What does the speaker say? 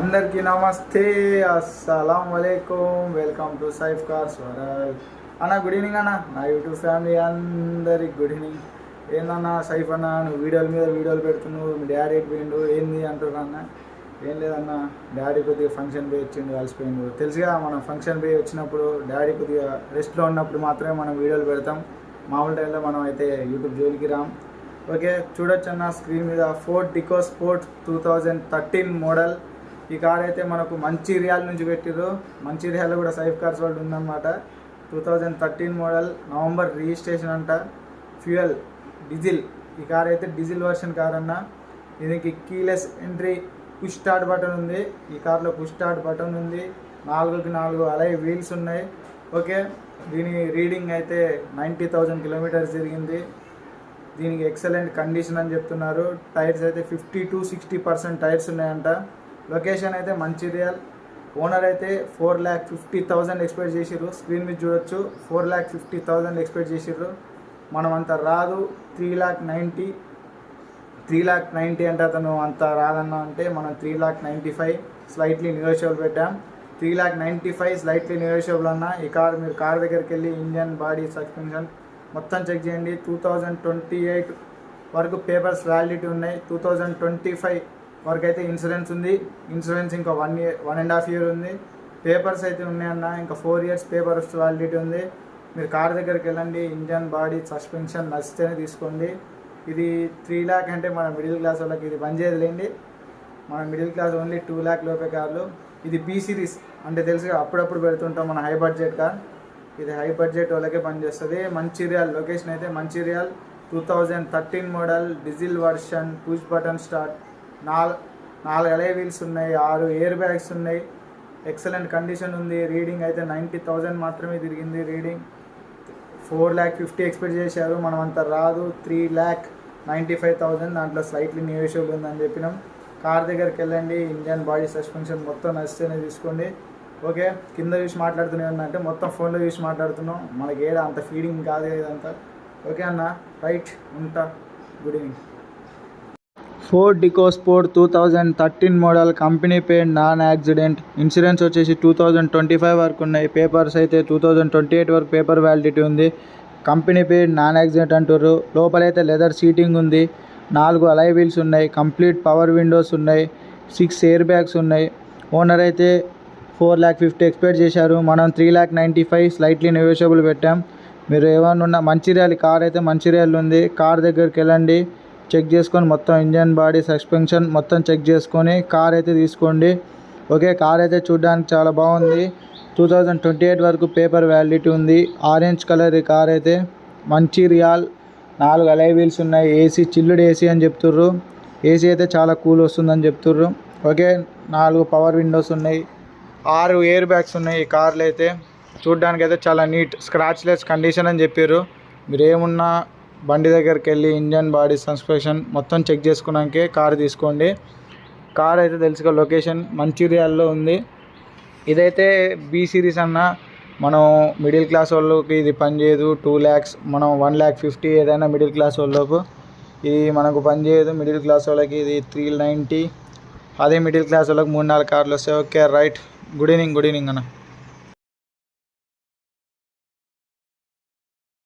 అందరికీ నమస్తే అస్సలం వలైకుం welcome to Saif cars world అన్న గుడ్ ఈవినింగ్ అన్న. నా యూట్యూబ్ ఫ్యామిలీ అందరికి గుడ్ ఈవినింగ్. ఏందన్నా సైఫ్ అన్న నువ్వు వీడియోల మీద వీడియోలు పెడుతున్నావు మీ డాడీ ఎటు పోయిండు ఏంది అంటున్నా అన్న? ఏం లేదన్న డాడీ కొద్దిగా ఫంక్షన్ పోయి వచ్చిండు కలిసిపోయిండు తెలుసుగా మనం ఫంక్షన్ పోయి వచ్చినప్పుడు డాడీ కొద్దిగా రెస్ట్లో ఉన్నప్పుడు మాత్రమే మనం వీడియోలు పెడతాం. మామూలు టైంలో మనం అయితే యూట్యూబ్ జోలికి రాం. ఓకే చూడొచ్చు అన్న స్క్రీన్ మీద Ford EcoSport two thousand thirteen model. ఈ కార్ అయితే మనకు మంచి రియాల్ నుంచి పెట్టిరు మంచి రియాల్ కూడా సైఫ్ కార్స్ వాళ్ళు ఉందన్నమాట. Two thousand thirteen model November registration అంట. ఫ్యూయల్ డీజిల్ ఈ కార్ అయితే డీజిల్ వర్షన్ కార్ అన్న. దీనికి keyless entry push start button ఉంది. ఈ కార్లో పుష్ స్టార్ట్ బటన్ ఉంది. నాలుగుకి నాలుగు అలాగే వీల్స్ ఉన్నాయి. ఓకే దీని రీడింగ్ అయితే నైంటీ థౌజండ్ కిలోమీటర్స్ జరిగింది. దీనికి ఎక్సలెంట్ కండిషన్ అని చెప్తున్నారు. టైర్స్ అయితే fifty to sixty percent tyres ఉన్నాయంట. లొకేషన్ అయితే మంచిర్యాల్ ఓనర్ అయితే four lakh fifty thousand expect చేసిర్రు. స్క్రీన్ మీద చూడొచ్చు. Four lakh fifty thousand expect చేసిర్రు. మనం అంత రాదు. Three lakh ninety. Three lakh ninety అంటే అతను అంత రాదన్న అంటే మనం three lakh ninety five slightly negotiable పెట్టాం. Three lakh ninety five slightly negotiable అన్న ఈ కార్ మీరు కార్ దగ్గరికి వెళ్ళి ఇంజన్ బాడీ సస్పెన్షన్ మొత్తం చెక్ చేయండి. టూ థౌజండ్ ట్వంటీ ఎయిట్ వరకు పేపర్స్ వ్యాలిడిటీ ఉన్నాయి. టూ థౌజండ్ ట్వంటీ ఫైవ్ వరకు అయితే ఇన్సూరెన్స్ ఉంది. ఇన్సూరెన్స్ ఇంకా one year one and half year ఉంది. పేపర్స్ అయితే ఉన్నాయన్న ఇంకా ఫోర్ ఇయర్స్ పేపర్స్ వ్యాలిడిటీ ఉంది. మీరు కార్ దగ్గరికి వెళ్ళండి ఇంజన్ బాడీ సస్పెన్షన్ నచ్చితేనే తీసుకోండి. ఇది త్రీ ల్యాక్ అంటే మన మిడిల్ క్లాస్ వాళ్ళకి ఇది పనిచేయదులేండి మన middle class only two lakh లోపే కార్లు. ఇది బీ సిరీస్ అంటే తెలుసుగా అప్పుడప్పుడు పెడుతుంటాం మన హై బడ్జెట్ కార్. ఇది హై బడ్జెట్ వాళ్ళకే పనిచేస్తుంది మంచిర్యాల్ లొకేషన్ అయితే Mancherial two thousand thirteen model diesel version push button start. నాలుగు నాలుగు అలై వీల్స్ ఉన్నాయి ఆరు ఎయిర్ బ్యాగ్స్ ఉన్నాయి. ఎక్సలెంట్ కండిషన్ ఉంది. రీడింగ్ అయితే నైంటీ థౌజండ్ మాత్రమే తిరిగింది reading. Four lakh fifty expect చేశారు. మనం అంత రాదు. Three lakh ninety five thousand దాంట్లో స్లైట్లీ నెగోషియబుల్ ఉందని చెప్పినాం. కార్ దగ్గరికి వెళ్ళండి. ఇంజన్ బాడీ సస్పెన్షన్ మొత్తం నచ్చితేనే తీసుకోండి. ఓకే? కింద చూసి మాట్లాడుతున్నాయి అంటే మొత్తం ఫోన్లో చూసి మాట్లాడుతున్నాం. మనకి ఏడా అంత ఫీడింగ్ కాదు ఇదంతా. ఓకే అన్న? రైట్. ఉంటా. Good evening. Ford EcoSport two thousand thirteen model company paid non accident. Insurance వచ్చేసి టూ థౌజండ్ ట్వంటీ ఫైవ్ వరకు ఉన్నాయి. పేపర్స్ అయితే టూ థౌజండ్ ట్వంటీ ఎయిట్ వరకు పేపర్ వ్యాలిడిటీ ఉంది. కంపెనీ పేడ్ నాన్ యాక్సిడెంట్ అంటారు లోపలైతే లెదర్ సీటింగ్ ఉంది. నాలుగు అలై వీల్స్ ఉన్నాయి. కంప్లీట్ పవర్ విండోస్ ఉన్నాయి. సిక్స్ ఎయిర్ బ్యాగ్స్ ఉన్నాయి. ఓనర్ అయితే ఫోర్ ల్యాక్ ఫిఫ్టీ ఎక్స్పెక్ట్ చేశారు. మనం three lakh ninety five slightly negotiable పెట్టాం. మీరు ఏమన్నా ఉన్న మంచిర్యాల కార్ అయితే మంచిర్యాల ఉంది. కార్ దగ్గరికి వెళ్ళండి. చెక్ చేసుకొని మొత్తం ఇంజన్ బాడీ సస్పెన్షన్ మొత్తం చెక్ చేసుకొని కార్ అయితే తీసుకోండి. ఓకే కార్ అయితే చూడడానికి చాలా బాగుంది. టూ థౌజండ్ ట్వంటీ ఎయిట్ వరకు పేపర్ వ్యాలిడిటీ ఉంది. ఆరెంజ్ కలర్ ఈ కార్ అయితే మంచి రియాల్ నాలుగు అలై వీల్స్ ఉన్నాయి. ఏసీ చిల్లుడ్ ఏసీ అని చెప్తుర్రు. ఏసీ అయితే చాలా కూల్ వస్తుందని చెప్తుర్రు. ఓకే నాలుగు పవర్ విండోస్ ఉన్నాయి. ఆరు ఎయిర్ బ్యాగ్స్ ఉన్నాయి ఈ కార్లు అయితే. చూడడానికి అయితే చాలా నీట్ స్క్రాచ్లెస్ కండిషన్ అని చెప్పారు మీరు ఏమున్నా బండి దగ్గరికి వెళ్ళి ఇంజన్ బాడీ సస్పెన్షన్ మొత్తం చెక్ చేసుకున్నాకే కార్ తీసుకోండి. కార్ అయితే తెలుసుగా లొకేషన్ మంచిర్యాల్లో ఉంది. ఇదైతే బీ సిరీస్ అన్న. మనం మిడిల్ క్లాస్ వాళ్ళకి ఇది పనిచేయదు టూ ల్యాక్స్ మనం వన్ ల్యాక్ ఫిఫ్టీ ఏదైనా మిడిల్ క్లాస్ వాళ్ళకు. ఇది మనకు పనిచేయదు మిడిల్ క్లాస్ వాళ్ళకి ఇది త్రీ నైంటీ అదే మిడిల్ క్లాస్ వాళ్ళకి మూడు నాలుగు కార్లు వస్తాయి. Okay right good evening good evening అన్న.